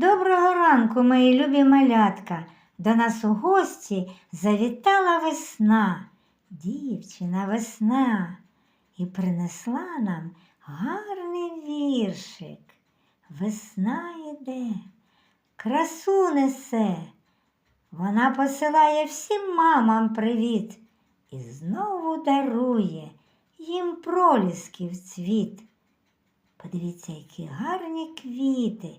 Доброго ранку, мої любі малятка. До нас у гості завітала весна, дівчина весна, і принесла нам гарний віршик. Весна йде, красу несе. Вона посилає всім мамам привіт і знову дарує їм пролісків цвіт. Подивіться, які гарні квіти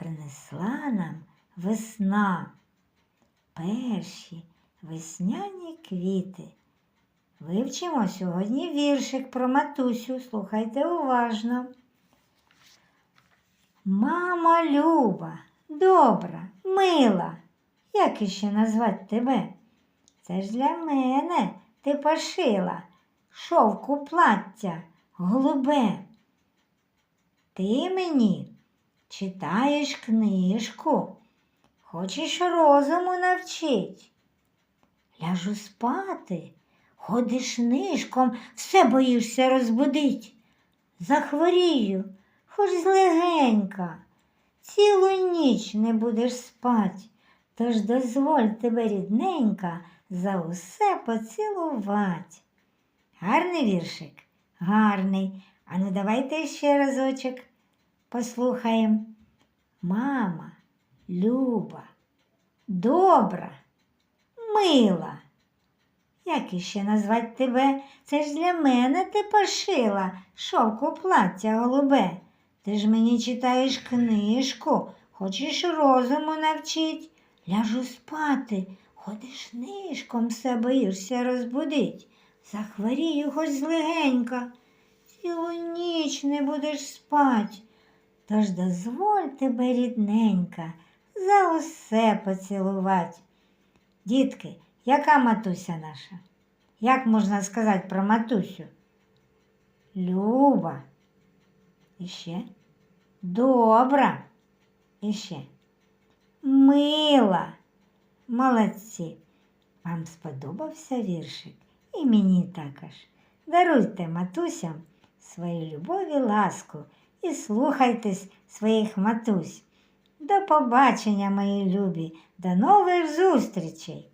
принесла нам весна. Перші весняні квіти. Вивчимо сьогодні віршик про матусю. Слухайте уважно. Мама люба, добра, мила. Як іще назвати тебе? Це ж для мене ти пошила шовку плаття голубе. Ти мені читаєш книжку, хочеш розуму навчить. Ляжу спати, ходиш нишком, все боїшся розбудить. Захворію, хоч злегенька, цілу ніч не будеш спать, тож дозволь тебе, рідненька, за усе поцілувать. Гарний віршик? Гарний. А ну давайте ще разочок послухаємо. Мама, люба, добра, мила. Як іще назвати тебе? Це ж для мене ти пошила шовку плаття голубе. Ти ж мені читаєш книжку, хочеш розуму навчить. Ляжу спати, ходиш нишком, все боїшся розбудить. Захворію хоч злегенька, цілу ніч не будеш спать. Тож дозволь тебе, рідненька, за усе поцілувать. Дітки, яка матуся наша? Як можна сказати про матусю? Люба. Іще. Добра. Іще. Мила. Молодці. Вам сподобався віршик? І мені також. Даруйте матусям свою любов і ласку і слухайтесь своїх матусь. До побачення, мої любі, до нових зустрічей!